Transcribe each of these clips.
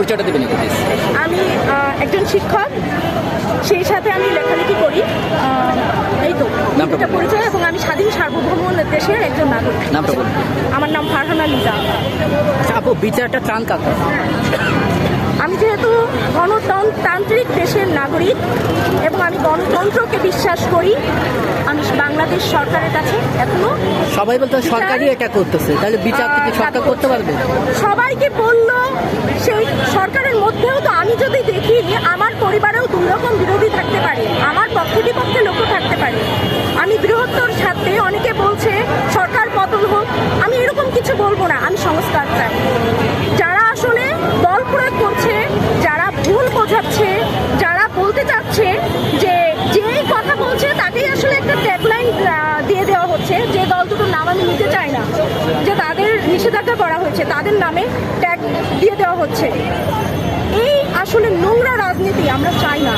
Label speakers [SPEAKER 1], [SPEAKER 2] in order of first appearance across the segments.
[SPEAKER 1] পরিচয়টা দেবেন।
[SPEAKER 2] আমি একজন শিক্ষক সেই সাথে আমি লেখালেখি করি। এই তো
[SPEAKER 1] নামটা
[SPEAKER 2] পরিচয় এবং আমি স্বাধীন সার্বভৌম দেশের একজন নাগরিক।
[SPEAKER 1] নামটা বলুন।
[SPEAKER 2] আমার নাম ফারহানা লিজা।
[SPEAKER 3] আপু বিচারটা চান কাকা?
[SPEAKER 2] আমি যেহেতু গণতান্ত্রিক দেশের নাগরিক এবং আমি গণতন্ত্রকে বিশ্বাস করি আমি বাংলাদেশ সরকারের কাছে এখনও
[SPEAKER 3] সবাই বলতে সরকারই এটা করতেছে। তাহলে বিচার থেকে সরকার করতে পারবে?
[SPEAKER 2] সবাইকে বলল সেই সরকারের মধ্যেও তো আমি যদি দেখি আমার পরিবারেও দুই রকম বিরোধী থাকতে পারে, আমার পক্ষে বিপক্ষে থাকতে পারে। আমি বৃহত্তর স্বার্থে অনেকে বলছে, সরকার পতন হোক, আমি এরকম কিছু বলব না, আমি সংস্কার চাই। যারা আসলে বল প্রয়োগ করছে, যারা ভুল বোঝাচ্ছে, যারা বলতে চাচ্ছে যে যেই কথা বলছে, তাকেই আসলে একটা ট্যাগলাইন দিয়ে দেওয়া হচ্ছে, যে দল দুটোর নাম আমি নিতে চাই না। যে তাদের নিষেধাজ্ঞা করা হয়েছে, তাদের নামে ট্যাগ দিয়ে দেওয়া হচ্ছে। এই আসলে রাজনীতি আমরা চাই না।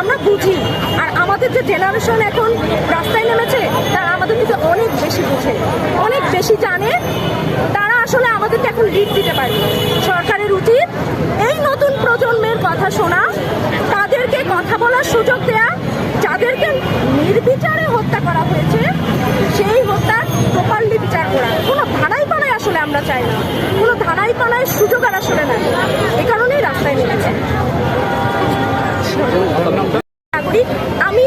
[SPEAKER 2] আমরা বুঝি। আর আমাদের যে জেনারেশন এখন রাস্তায় নেমেছে, তারা আমাদের থেকে অনেক বেশি বুঝে, অনেক বেশি জানে। তারা আসলে আমাদেরকে এখন লিড দিতে পারে। সরকারের উচিত এই নতুন প্রজন্মের কথা শোনা, তাদেরকে কথা বলার সুযোগ দেয়া, যাদেরকে নির্বিচারে হত্যা করা হয়েছে, সেই হত্যার প্রপারলি বিচার করা। কোনো ধানাই পানায় আসলে আমরা চাই না। কোনো ধানাই পানায় সুযোগ আর আসলে নাই। নাগরিক আমি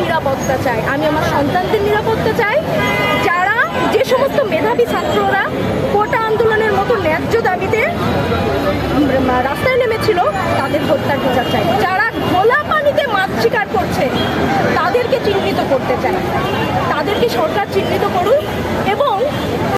[SPEAKER 2] নিরাপত্তা চাই। আমি আমার সন্তানদের নিরাপত্তা চাই। যারা যে সমস্ত মেধাবী ছাত্ররা কোটা আন্দোলনের মতো ন্যায্য দাবিতে রাস্তায় নেমেছিল, তাদের হত্যার বিচার চাই। যারা খোলা পানিতে মাছ শিকার করছে, তাদেরকে চিহ্নিত করতে